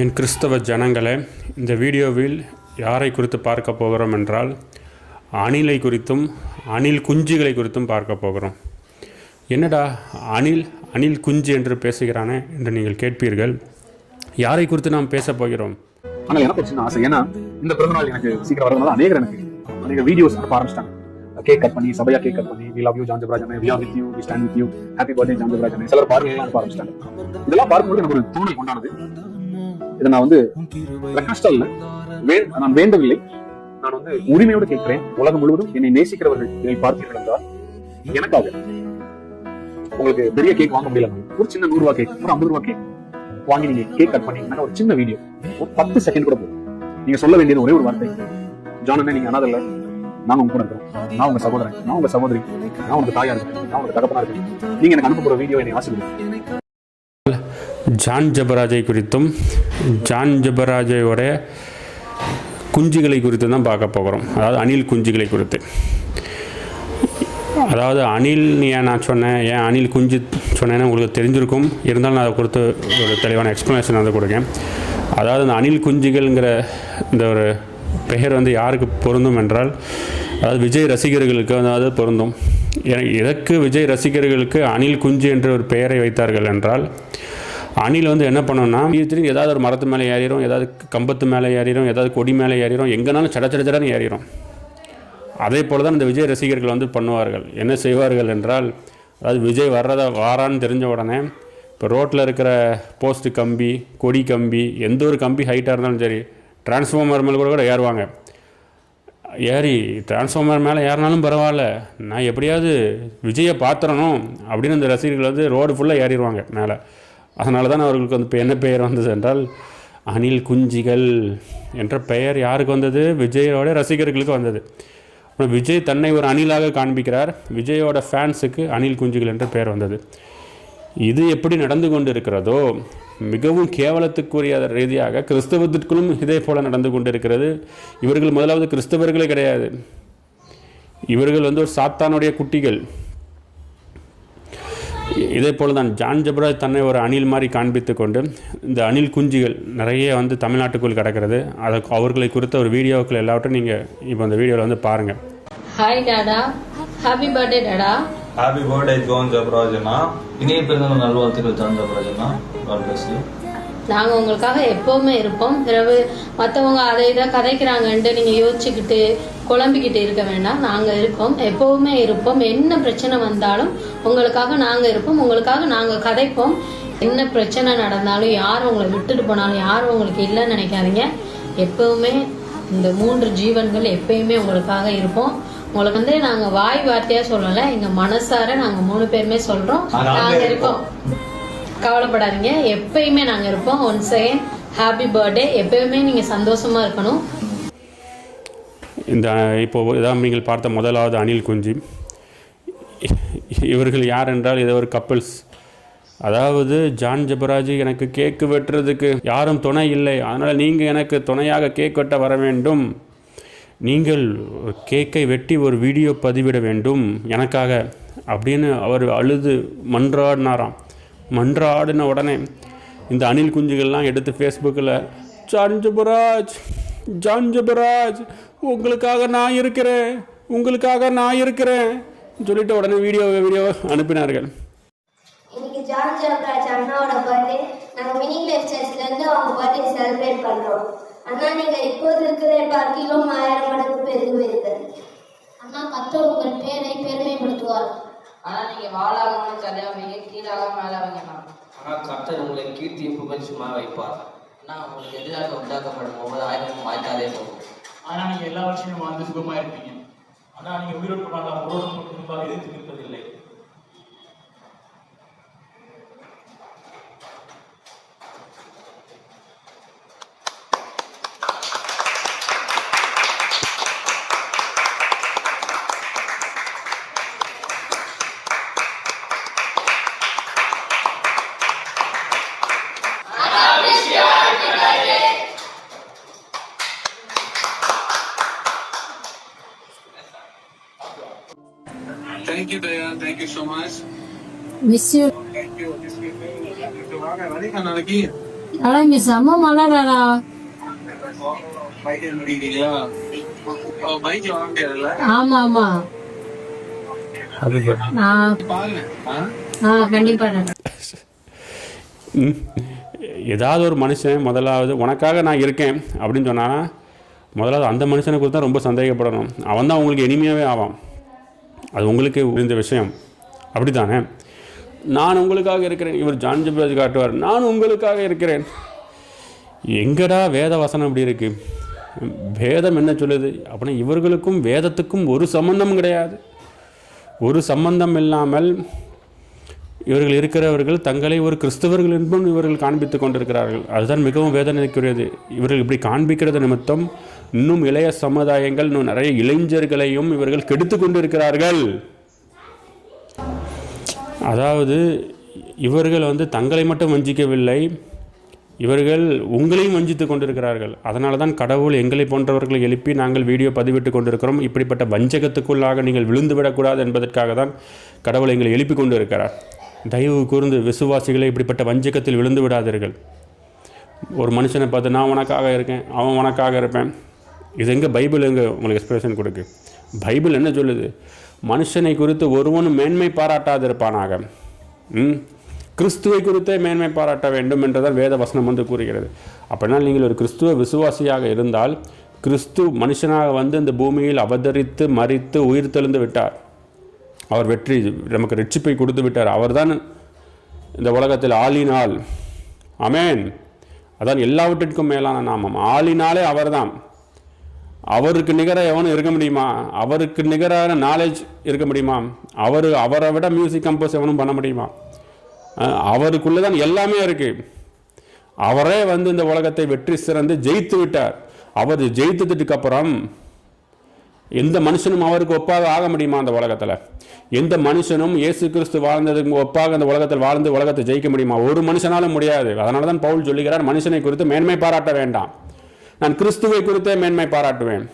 என் கிறிஸ்தவ ஜனங்களே இந்த வீடியோவில் யாரை குறித்து பார்க்க போகிறோம் என்றால் அணிலை குறித்தும் அணில் குஞ்சுகளை குறித்தும் பார்க்க போகிறோம். என்னடா அணில் அணில் குஞ்சு என்று பேசுகிறானே என்று நீங்கள் கேட்பீர்கள். யாரை குறித்து நாம் பேச போகிறோம்? ஆனால் எனக்கு ஒரு சின்ன ஆசை. ஏன்னா இந்த பிறந்த நாள் எனக்கு சீக்கிரம் வரதுனால அநேகர் எனக்கு அநேக வீடியோஸ் அனுப்ப ஆரம்பிச்சிட்டாங்க. கேக் கட் பண்ணி சபையா கேக் கட் பண்ணி we love you John Jebarajan we are with you we stand with you happy birthday John Jebarajan சிலர் பார்வையெல்லாம் அனுப்ப ஆரம்பிச்சிட்டாங்க. இதெல்லாம் பார்க்கும்போது எனக்கு ஒரு தூணல் கொண்டானது இதை நான் வந்து ரெக்வஸ்டா நான் வேண்டவில்லை. நான் வந்து உரிமையோடு கேட்கிறேன். உலகம் முழுவதும் என்னை நேசிக்கிறவர்கள் இதை பார்த்தீர்கள் என்றால் எனக்காக. உங்களுக்கு பெரிய கேக் வாங்க முடியல ஒரு சின்ன நூறு ரூபா கேக் ஒரு ஐம்பது ரூபா கேக் வாங்கி நீங்க கேக் கட் பண்ணீங்கன்னா ஒரு சின்ன வீடியோ ஒரு பத்து செகண்ட் கூட போதும். நீங்க சொல்ல வேண்டியது ஒரே ஒரு வார்த்தை. ஜான் நீங்க அனாதை நாங்க உங்க கூட இருக்கிறோம் நான் உங்க சகோதரன். நான் உங்க சகோதரி. நான் உங்க தாயா இருக்கேன் நான் உங்க தகப்பனா இருக்கேன் நீங்க எனக்கு அனுப்ப போற வீடியோ என்னை ஆசிரியர் ஜான் ஜபராஜை குறித்தும் ஜான் ஜபராஜையோட குஞ்சுகளை குறித்து தான் பார்க்க போகிறோம். அதாவது அணில் குஞ்சுகளை குறித்து. அதாவது அணில் ஏன் நான் சொன்னேன்? ஏன் அணில் குஞ்சு சொன்னேன்னு உங்களுக்கு தெரிஞ்சிருக்கும். இருந்தாலும் நான் அதை கொடுத்து ஒரு தெளிவான எக்ஸ்ப்ளனேஷன் வந்து கொடுக்கேன். அதாவது இந்த அணில் குஞ்சுகள்ங்கிற இந்த ஒரு பெயர் வந்து யாருக்கு பொருந்தும் என்றால் அதாவது விஜய் ரசிகர்களுக்கு அதாவது பொருந்தும். எனக்கு எதற்கு விஜய் ரசிகர்களுக்கு அணில் குஞ்சு என்ற ஒரு பெயரை வைத்தார்கள் என்றால் அணில் வந்து என்ன பண்ணோம்னா திரும்பி ஏதாவது ஒரு மரத்து மேலே ஏறிடும் ஏதாவது கம்பத்து மேலே ஏறிடும் ஏதாவது கொடி மேலே ஏறிடும் எங்கேனாலும் சட சடச்சடன்னு ஏறிடும் அதே போல் தான் இந்த விஜய் ரசிகர்கள் வந்து பண்ணுவார்கள். என்ன செய்வார்கள் என்றால் அதாவது விஜய் வர்றதா வாரான்னு தெரிஞ்ச உடனே இப்போ ரோட்டில் இருக்கிற போஸ்ட் கம்பி கொடி கம்பி எந்த ஒரு கம்பி ஹைட்டாக இருந்தாலும் சரி டிரான்ஸ்ஃபார்மர் மேலே கூட கூட ஏறுவாங்க. ஏறி டிரான்ஸ்ஃபார்மர் மேலே ஏறினாலும் பரவாயில்ல. நான் எப்படியாவது விஜயை பார்த்துறணும் அப்படின்னு அந்த ரசிகர்கள் வந்து ரோடு ஃபுல்லாக ஏறிடுவாங்க மேலே. அதனால தான் அவர்களுக்கு வந்து இப்போ என்ன பெயர் வந்தது என்றால் அணில் குஞ்சிகள் என்ற பெயர் யாருக்கு வந்தது? விஜயோட ரசிகர்களுக்கு வந்தது. அப்புறம் விஜய் தன்னை ஒரு அணிலாக காண்பிக்கிறார். விஜயோட ஃபேன்ஸுக்கு அணில் குஞ்சுகள் என்ற பெயர் வந்தது. இது எப்படி நடந்து கொண்டு இருக்கிறதோ மிகவும் கேவலத்துக்குரிய ரீதியாக கிறிஸ்தவத்திற்குள்ளும் இதே போல் நடந்து கொண்டிருக்கிறது. இவர்கள் முதலாவது கிறிஸ்தவர்களே கிடையாது. இவர்கள் வந்து ஒரு சாத்தானுடைய குட்டிகள். இதே போல் தான் ஜான் ஜபராஜ் தன்னை ஒரு அணில் மாதிரி காண்பித்து கொண்டு இந்த அணில் குஞ்சுகள் நிறைய வந்து தமிழ்நாட்டுக்குள் கிடக்கிறது. அதை அவர்களை குறித்த ஒரு வீடியோக்கள் எல்லாவற்றையும் நீங்கள் இப்போ அந்த வீடியோவில் வந்து பாருங்கள் ஹாய் டாடா ஹாப்பி பர்த்டே டாடா ஹாப்பி பர்த்டே ஜோன் ஜப்ராஜனா இனிய பிறந்தநாள் நல்வாழ்த்துக்கள் ஜான் ஜபராஜனா நாங்கள் உங்களுக்காக எப்போவுமே இருப்போம். பிறகு மற்றவங்க அதை இதை கதைக்கிறாங்கன்ட்டு நீங்கள் யோசிச்சுக்கிட்டு குழம்பிக்கிட்டு இருக்க வேண்டாம். நாங்கள் இருக்கோம். எப்போவுமே இருப்போம். என்ன பிரச்சனை வந்தாலும் உங்களுக்காக நாங்கள் இருப்போம். உங்களுக்காக நாங்கள் கதைப்போம். என்ன பிரச்சனை நடந்தாலும் யார் உங்களை விட்டுட்டு போனாலும் யார் உங்களுக்கு இல்லைன்னு நினைக்காதீங்க. எப்பவுமே இந்த மூன்று ஜீவன்கள் எப்பயுமே உங்களுக்காக இருப்போம். உங்களுக்கு வந்து நாங்க வாய் வார்த்தையா சொல்லல எங்க மனசார நாங்க மூணு பேருமே சொல்றோம். நாங்க இருக்கோம் கவலைப்படாதீங்க. எப்பயுமே நாங்க இருப்போம். One second happy birthday. எப்பயுமே நீங்க சந்தோஷமா இருக்கணும். இந்த இப்போ இதான் நீங்கள் பார்த்த முதலாவது அணில் குஞ்சு. இவர்கள் யார் என்றால் இது ஒரு கப்பல்ஸ் அதாவது ஜான் ஜபராஜ் எனக்கு கேக்கு வெட்டுறதுக்கு யாரும் துணை இல்லை. அதனால் நீங்கள் எனக்கு துணையாக கேக் வெட்ட வர வேண்டும். நீங்கள் கேக்கை வெட்டி ஒரு வீடியோ பதிவிட வேண்டும். எனக்காக. அப்படின்னு அவர் அழுது மன்றாடினாராம். மன்றாடின உடனே இந்த அணில் குஞ்சுகள்லாம் எடுத்து ஃபேஸ்புக்கில் ஜான் ஜபராஜ் ஜான் ஜபராஜ் உங்களுக்காக நான் இருக்கிறேன் உங்களுக்காக நான் இருக்கிறேன் சொல்லிட்டு உடனே வீடியோ வீடியோ அனுப்பினார்கள். இன்னைக்கு ஜான் ஜாப்ராஜ் அண்ணாவோட பர்த்டே நாங்கள் மினி லைஃப் சர்ச்லேருந்து அவங்க பர்த்டே செலிப்ரேட் பண்ணுறோம் அண்ணா நீங்கள் இப்போது இருக்கிற பார்க்கிலும் ஆயிரம் மடங்கு பெருகு பெறுகிறது அண்ணா கத்தர் உங்கள் பேரை பெருமைப்படுத்துவார். ஆனா நீங்க வாழாகவும் சரியாவீங்க கீழாக மேலாவீங்க ஆனால் கர்த்தர் உங்களை கீர்த்தியும் புகழ்ச்சியுமா வைப்பார். ஆனா உங்களுக்கு எதிராக உண்டாக்கப்படும் ஒவ்வொரு ஆயுதமும் வாய்க்காதே போகும் ஆனால் நீங்கள் எல்லா வருஷமும் வாழ்ந்து சுகமாக இருப்பீங்க ஆனால் நீங்கள் உயிரோடு வாழ்ந்தால் அவரோடு முன்பாக எதிர்த்து நிற்பதில்லை. So much. Miss you Thank you. வாங்க வரிங்க நாளைக்கு ஆனா இங்க செம்ம மழைடா பைக் முடிக்கிறீங்களா வாங்க முடியாதுல்ல? ஆமா ஆமா. ஏதாவது ஒரு மனுஷன் முதலாவது உனக்காக நான் இருக்கேன் அப்படின்னு சொன்னானா முதலாவது அந்த மனுஷனை குறித்து தான் ரொம்ப சந்தேகப்படணும். அவன் தான் உங்களுக்கு இனிமையாகவே ஆவான். அது உங்களுக்கு புரிந்த விஷயம். அப்படி தானே நான் உங்களுக்காக இருக்கிறேன். இவர் ஜான் ஜப்ராஜ் காட்டுவார். நான் உங்களுக்காக இருக்கிறேன். எங்கடா வேத வசனம் இப்படி இருக்கு? வேதம் என்ன சொல்லுது? அப்படின்னா இவர்களுக்கும் வேதத்துக்கும் ஒரு சம்பந்தம் கிடையாது. ஒரு சம்பந்தம் இல்லாமல் இவர்கள் இருக்கிறவர்கள் தங்களை ஒரு கிறிஸ்தவர்கள் என்பதும் இவர்கள் காண்பித்துக் கொண்டிருக்கிறார்கள். அதுதான் மிகவும் வேதனைக்குரியது. இவர்கள் இப்படி காண்பிக்கிறது நிமித்தம் இன்னும் இளைய சமுதாயங்கள் இன்னும் நிறைய இளைஞர்களையும் இவர்கள் கெடுத்து கொண்டிருக்கிறார்கள். அதாவது இவர்கள் வந்து தங்களை மட்டும் வஞ்சிக்கவில்லை இவர்கள் உங்களையும் வஞ்சித்து கொண்டிருக்கிறார்கள். அதனால தான் கடவுள் எங்களை போன்றவர்களை எழுப்பி நாங்கள் வீடியோ பதிவிட்டு கொண்டிருக்கிறோம். இப்படிப்பட்ட வஞ்சகத்துக்குள்ளாக நீங்கள் விழுந்து விடக்கூடாது என்பதற்காக தான் கடவுள் எங்களை எழுப்பி கொண்டு இருக்கிறார் தயவு கூர்ந்து விசுவாசிகளை இப்படிப்பட்ட வஞ்சகத்தில் விழுந்து விடாதீர்கள். ஒரு மனுஷனை பார்த்து நான் உனக்காக இருக்கேன் அவன் உனக்காக இருப்பேன். இது எங்கே பைபிள் எங்கே உங்களுக்கு எக்ஸ்பிரஷன் கொடுக்கு? பைபிள் என்ன சொல்லுது? மனுஷனை குறித்து ஒருவனும் மேன்மை பாராட்டாதிருப்பானாக. ம்? கிறிஸ்துவை குறித்தே மேன்மை பாராட்ட வேண்டும் என்றுதான் வேத வசனம் வந்து கூறுகிறது. அப்படின்னா நீங்கள் ஒரு கிறிஸ்துவ விசுவாசியாக இருந்தால் கிறிஸ்து மனுஷனாக வந்து இந்த பூமியில் அவதரித்து மறித்து உயிர் தெழுந்து விட்டார். அவர் வெற்றி நமக்கு ரட்சிப்பை கொடுத்து விட்டார். அவர்தான் இந்த உலகத்தில் ஆளினால். அமேன் அதான் எல்லாவற்றிற்கும் மேலான நாமம். ஆளினாலே அவர்தான். அவருக்கு நிகராக எவனும் இருக்க முடியுமா? அவருக்கு நிகரான நாலேஜ் இருக்க முடியுமா? அவர் அவரை விட மியூசிக் கம்போஸ் எவனும் பண்ண முடியுமா? அவருக்குள்ளே தான் எல்லாமே இருக்குது அவரே வந்து இந்த உலகத்தை வெற்றி சிறந்து ஜெயித்து விட்டார். அவர் ஜெயித்ததுக்கு அப்புறம் எந்த மனுஷனும் அவருக்கு ஒப்பாக ஆக முடியுமா அந்த உலகத்தில்? எந்த மனுஷனும் இயேசு கிறிஸ்து வாழ்ந்ததுக்கு ஒப்பாக அந்த உலகத்தில் வாழ்ந்து உலகத்தை ஜெயிக்க முடியுமா? ஒரு மனுஷனாலும் முடியாது. அதனால தான் பவுல் சொல்லுகிறார் மனுஷனை குறித்து மேன்மை பாராட்ட வேண்டாம். நான் கிறிஸ்துவை குறித்தே மேன்மை பாராட்டுவேன்.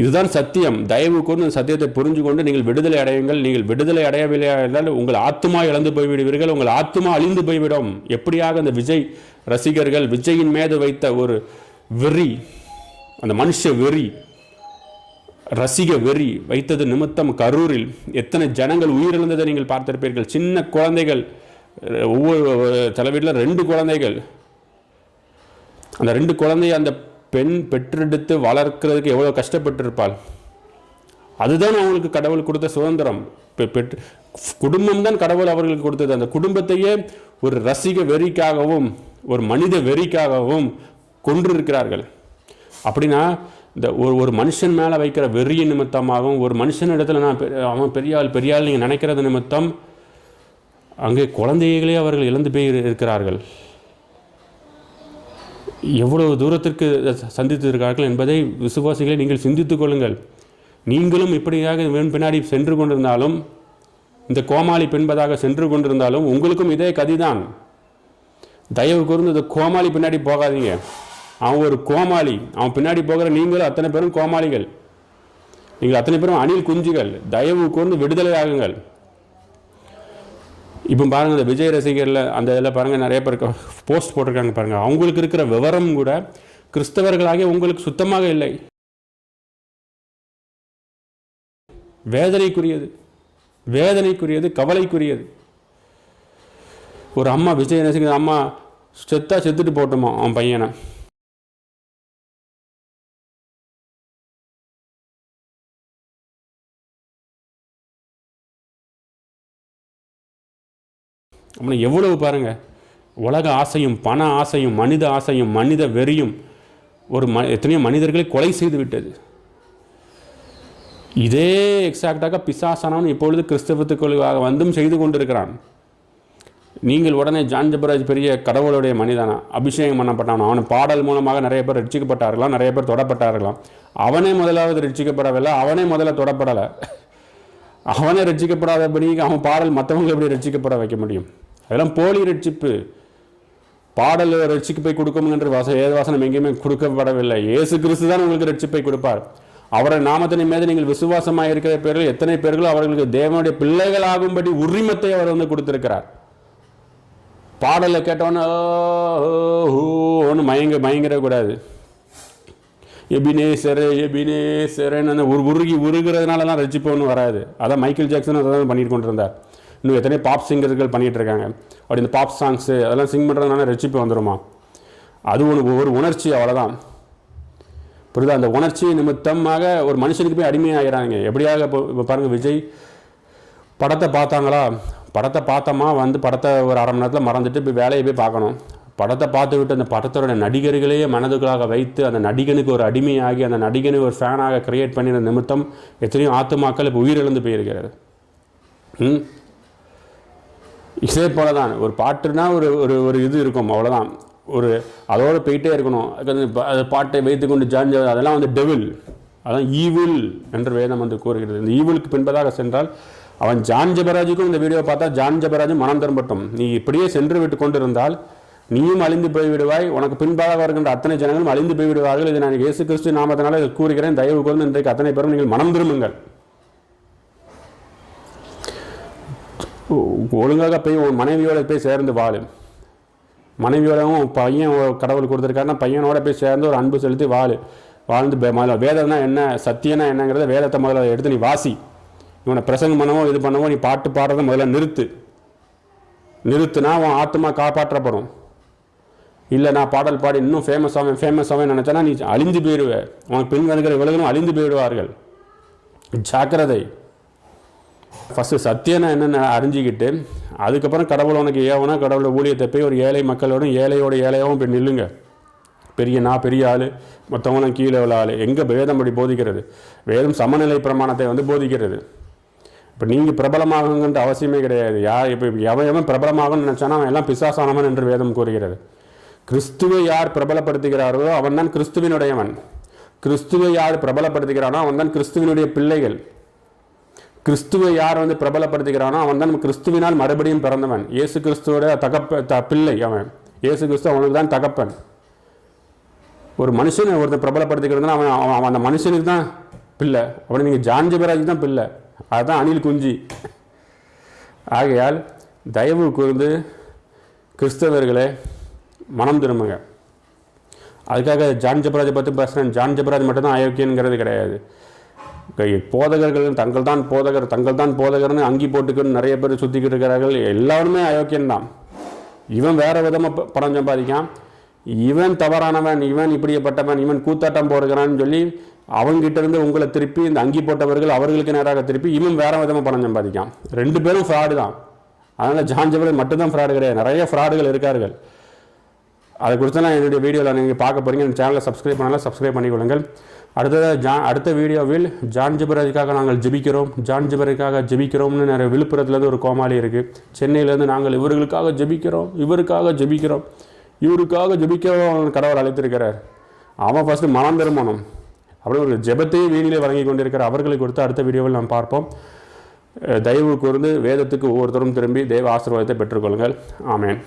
இதுதான் சத்தியம். தயவு கூர்ந்து இந்த சத்தியத்தை புரிஞ்சு கொண்டு நீங்கள் விடுதலை அடையுங்கள். நீங்கள் விடுதலை அடையவில்லை என்றால் உங்கள் ஆத்துமா இழந்து போய்விடுவீர்கள். உங்கள் ஆத்துமா அழிந்து போய்விடும். எப்படியாக அந்த விஜய் ரசிகர்கள் விஜயின் மீது வைத்த ஒரு வெறி அந்த மனுஷ வெறி ரசிக வெறி வைத்தது நிமித்தம் கரூரில் எத்தனை ஜனங்கள் உயிரிழந்ததை நீங்கள் பார்த்திருப்பீர்கள். சின்ன குழந்தைகள் ஒவ்வொரு தலைவீட்டில் ரெண்டு குழந்தைகள் அந்த ரெண்டு குழந்தைய அந்த பெண் பெற்றெடுத்து வளர்க்கிறதுக்கு எவ்வளோ கஷ்டப்பட்டிருப்பாள்? அதுதான் அவங்களுக்கு கடவுள் கொடுத்த சுதந்திரம். பெற்று குடும்பம் தான் கடவுள் அவர்களுக்கு கொடுத்தது. அந்த குடும்பத்தையே ஒரு ரசிக வெறிக்காகவும் ஒரு மனித வெறிக்காகவும் கொன்றிருக்கிறார்கள். அப்படின்னா இந்த ஒரு ஒரு மனுஷன் மேலே வைக்கிற வெறிய நிமித்தமாகவும் ஒரு மனுஷன் இடத்துல நான் அவன் பெரிய ஆள் பெரிய ஆள் நீங்கள் நினைக்கிறது நிமித்தம் அங்கே குழந்தைகளே அவர்கள் இழந்து போய் இருக்கிறார்கள். எவ்வளவு தூரத்திற்கு சந்தித்து இருக்கிறார்கள் என்பதை விசுவாசிகளை நீங்கள் சிந்தித்துக் கொள்ளுங்கள். நீங்களும் இப்படியாக இவன் பின்னாடி சென்று கொண்டிருந்தாலும் இந்த கோமாளி பெண்பதாக சென்று கொண்டிருந்தாலும் உங்களுக்கும் இதே கதிதான். தயவு கூர்ந்து இந்த கோமாளி பின்னாடி போகாதீங்க. அவன் ஒரு கோமாளி. அவன் பின்னாடி போகிற நீங்களும் அத்தனை பேரும் கோமாளிகள். நீங்கள் அத்தனை பேரும் அணில் குஞ்சுகள். தயவு கூர்ந்து விடுதலை ஆகுங்கள். இப்போ பாருங்க இந்த விஜய் ரசிகரில் அந்த இதில் பாருங்கள் நிறைய பேர் போஸ்ட் போட்டிருக்காங்க பாருங்கள் அவங்களுக்கு இருக்கிற விவரம் கூட கிறிஸ்தவர்களாகிய உங்களுக்கு சுத்தமாக இல்லை. வேதனைக்குரியது. வேதனைக்குரியது கவலைக்குரியது. ஒரு அம்மா விஜய் ரசிகர் அம்மா செத்தா செத்துட்டு போட்டோமா அவன் பையனை? அப்படின்னா எவ்வளவு பாருங்கள் உலக ஆசையும் பண ஆசையும் மனித ஆசையும் மனித வெறியும் ஒரு ம எத்தனையோ மனிதர்களை கொலை செய்து விட்டது. இதே எக்ஸாக்டாக பிசாசானவன் இப்பொழுது கிறிஸ்தவத்துக்குள்ளாக வந்தும் செய்து கொண்டிருக்கிறான். நீங்கள் உடனே ஜான் ஜபராஜ் பெரிய கடவுளுடைய மனிதனா அபிஷேகம் பண்ணப்பட்டான் அவன் பாடல் மூலமாக நிறைய பேர் ரட்சிக்கப்பட்டார்களாம் நிறைய பேர் தொடப்பட்டார்களாம் அவனே முதலாவது ரட்சிக்கப்படவில்லை அவனே முதல்ல தொடப்படலை. அவனே ரட்சிக்கப்படாதபடி அவன் பாடல் மற்றவங்களை எப்படி ரட்சிக்கப்பட வைக்க முடியும்? அதெல்லாம் போலி ரட்சிப்பு. பாடல் ரட்சிப்பை கொடுக்கும் என்று ஏது வாசனம் எங்கேயுமே கொடுக்கப்படவில்லை. ஏசு கிறிஸ்து தான் உங்களுக்கு ரட்சிப்பை கொடுப்பார். அவரை நாமத்தினை மீது நீங்கள் விசுவாசமாக இருக்கிற பேர்கள் எத்தனை பேர்களோ அவர்களுக்கு தேவனுடைய பிள்ளைகளாகும்படி உரிமத்தை அவர் வந்து கொடுத்திருக்கிறார். பாடலை கேட்டோன்னே ஒன்று மயங்க மயங்கிடக்கூடாது. எபினேசரு எபினேசரன்னு அந்த உரு உருகி உருகிறதுனாலலாம் ரசிப்பு ஒன்றும் வராது. அதான் மைக்கேல் ஜாக்சன் அதை தான் பண்ணிட்டு கொண்டு இருந்தார் இன்னும் எத்தனையோ பாப் சிங்கர்கள் பண்ணிகிட்டு இருக்காங்க அப்படி இந்த பாப் சாங்ஸு அதெல்லாம் சிங் பண்ணுறதுனால ரசிப்பு வந்துருமா? அது ஒன்று ஒரு உணர்ச்சி அவ்வளோதான் புரியுதா? அந்த உணர்ச்சி நிமித்தமாக ஒரு மனுஷனுக்கு போய் அடிமையாகிறாங்க எப்படியாக இப்போ இப்போ பாருங்கள் விஜய் படத்தை பார்த்தாங்களா? படத்தை பார்த்தோமா வந்து படத்தை ஒரு அரை மணி நேரத்தில் மறந்துட்டு போய் வேலையை போய் பார்க்கணும். படத்தை பார்த்து விட்டு அந்த படத்தோட நடிகர்களையே மனதுகளாக வைத்து அந்த நடிகனுக்கு ஒரு அடிமையாகி அந்த நடிகனை ஒரு ஃபேனாக கிரியேட் பண்ணின நிமித்தம் எத்தனையோ ஆத்துமாக்கள் இப்போ உயிரிழந்து போயிருக்கிறது. ம்? இதே போல தான் ஒரு பாட்டுனா ஒரு ஒரு ஒரு இது இருக்கும் அவ்வளோதான் ஒரு அதோடு போயிட்டே இருக்கணும். அது பாட்டை வைத்து கொண்டு பாட்டை வைத்துக்கொண்டு ஜாஞ்ச அதெல்லாம் வந்து டெவில் அதான் ஈவில் என்று வேதம் வந்து கூறுகிறது. இந்த ஈவிலுக்கு பின்பதாக சென்றால் அவன் ஜான் ஜபராஜுக்கும் இந்த வீடியோ பார்த்தா ஜான் ஜபராஜும் மனம் திரும்பட்டும் நீ இப்படியே சென்று விட்டு கொண்டிருந்தால் நீயும் அழிந்து போய்விடுவாய். உனக்கு பின்பாக வருகின்ற அத்தனை ஜனங்களும் அழிந்து போய்விடுவார்கள். இது நான் இயேசு கிறிஸ்து நாமத்தினால கூறுகிறேன். தயவு கூர்ந்து இன்றைக்கு அத்தனை பேரும் நீங்கள் மனம் திரும்புங்கள். ஒழுங்காக போய் உன் மனைவியோட போய் சேர்ந்து வாழும் மனைவியோடவும் பையன் கடவுள் கொடுத்துருக்காருன்னா பையனோட போய் சேர்ந்து ஒரு அன்பு செலுத்தி வாழு. வாழ்ந்து முதல்ல வேதம்னா என்ன சத்தியம்னா என்னங்கிறத வேதத்தை முதல்ல எடுத்து நீ வாசி. இவனை பிரசங்கம் பண்ணவோ இது பண்ணவோ நீ பாட்டு பாடுறதை முதல்ல நிறுத்து. நிறுத்துனா உன் ஆத்மா காப்பாற்றப்படும். இல்லை நான் பாடல் பாடி இன்னும் ஃபேமஸ் ஆவேன் ஃபேமஸ் ஆவேன் நினச்சேன்னா நீ அழிந்து போயிடுவேன் உனக்கு பின் வருகிற விலகலும் அழிந்து போயிடுவார்கள். ஜாக்கிரதை. ஃபஸ்ட்டு சத்தியம்னா என்னென்னு அறிஞ்சிக்கிட்டு அதுக்கப்புறம் கடவுள் உனக்கு ஏவனா கடவுளோட ஊழியத்தை போய் ஒரு ஏழை மக்களோட ஏழையோட ஏழையாகவும் போய் நில்லுங்க. பெரிய நான் பெரிய ஆள் மற்றவங்களாம் கீழே உள்ள ஆள். எங்கே வேதம் அப்படி போதிக்கிறது? வேதம் சமநிலை பிரமாணத்தை வந்து போதிக்கிறது. இப்போ நீங்கள் பிரபலமாகுங்கன்ற அவசியமே கிடையாது. யார் இப்போ எவன் எவன் பிரபலமாகணும்னு நினச்சானா அவன் எல்லாம் பிசாசானவன் என்று வேதம் கூறுகிறது. கிறிஸ்துவை யார் பிரபலப்படுத்துகிறாரோ அவன் தான் கிறிஸ்துவினுடையவன். கிறிஸ்துவை யார் பிரபலப்படுத்துகிறானோ அவன் தான் கிறிஸ்துவினுடைய பிள்ளைகள். கிறிஸ்துவை யார் வந்து பிரபலப்படுத்துகிறானோ அவன் தான் கிறிஸ்துவினால் மறுபடியும் பிறந்தவன். இயேசு கிறிஸ்துவோட தகப்ப த பிள்ளை அவன். இயேசு கிறிஸ்து அவனுக்கு தான் தகப்பன். ஒரு மனுஷனை ஒருத்தன் பிரபலப்படுத்திக்கிறதுனா அவன் அவன் அவன் அந்த மனுஷனுக்கு தான் பிள்ளை. அவனை நீங்கள் ஜான் ஜெபராஜ் தான் பிள்ளை. அதுதான் அணில் குஞ்சு. ஆகையால் தயவு கூர்ந்து கிறிஸ்தவர்களே மனம் திரும்புங்க. அதுக்காக ஜான் ஜபராஜை பற்றி பேசுகிறேன் ஜான் ஜபராஜ் மட்டும்தான் அயோக்கியங்கிறது கிடையாது. போதகர்கள் தங்கள் தான் போதகர் தங்கள் தான் போதகர்னு அங்கி போட்டுக்கிட்டு நிறைய பேர் சுற்றிக்கிட்டு இருக்கிறார்கள். எல்லாருமே அயோக்கியன்தான் இவன் வேறு விதமாக பணம் சம்பாதிக்கான். இவன் தவறானவன் இவன் இப்படியப்பட்டவன் இவன் கூத்தாட்டம் போடுகிறான்னு சொல்லி அவங்கிட்ட இருந்து உங்களை திருப்பி இந்த அங்கி போட்டவர்கள் அவர்களுக்கு நேராக திருப்பி இவன் வேற விதமாக பணம் சம்பாதிக்கான். ரெண்டு பேரும் ஃப்ராடு தான். அதனால் ஜான் மட்டும்தான் ஃப்ராடு கிடையாது. நிறைய ஃப்ராடுகள் இருக்கார்கள். அதை குறித்தெல்லாம் என்னுடைய வீடியோவில் நீங்கள் பார்க்க போகிறீங்க என் சேனலை சப்ஸ்கிரைப் பண்ணலாம் சப்ஸ்கிரைப் பண்ணிக்கொள்ளுங்கள். அடுத்ததாக ஜா அடுத்த வீடியோவில் ஜான் ஜிபரதுக்காக நாங்கள் ஜெபிக்கிறோம். ஜான் ஜிபருக்காக ஜெபிக்கிறோம்னு நிறைய விழுப்புரத்துலேருந்து ஒரு கோமாளி இருக்குது சென்னையிலேருந்து நாங்கள் இவர்களுக்காக ஜெபிக்கிறோம் இவருக்காக ஜெபிக்கிறோம் இவருக்காக ஜெபிக்கிறோம் கடவுள் அழைத்திருக்கிறார். அவன் ஃபஸ்ட்டு மனம் திருமணம் அப்படி ஒரு ஜெபத்தையே வீணிலே வழங்கி கொண்டிருக்கிற அவர்களை கொடுத்து அடுத்த வீடியோவில் நாம் பார்ப்போம். தயவு கூர்ந்து வேதத்துக்கு ஒவ்வொருத்தரும் திரும்பி தெய்வ ஆசீர்வாதத்தை பெற்றுக்கொள்ளுங்கள். ஆமேன்.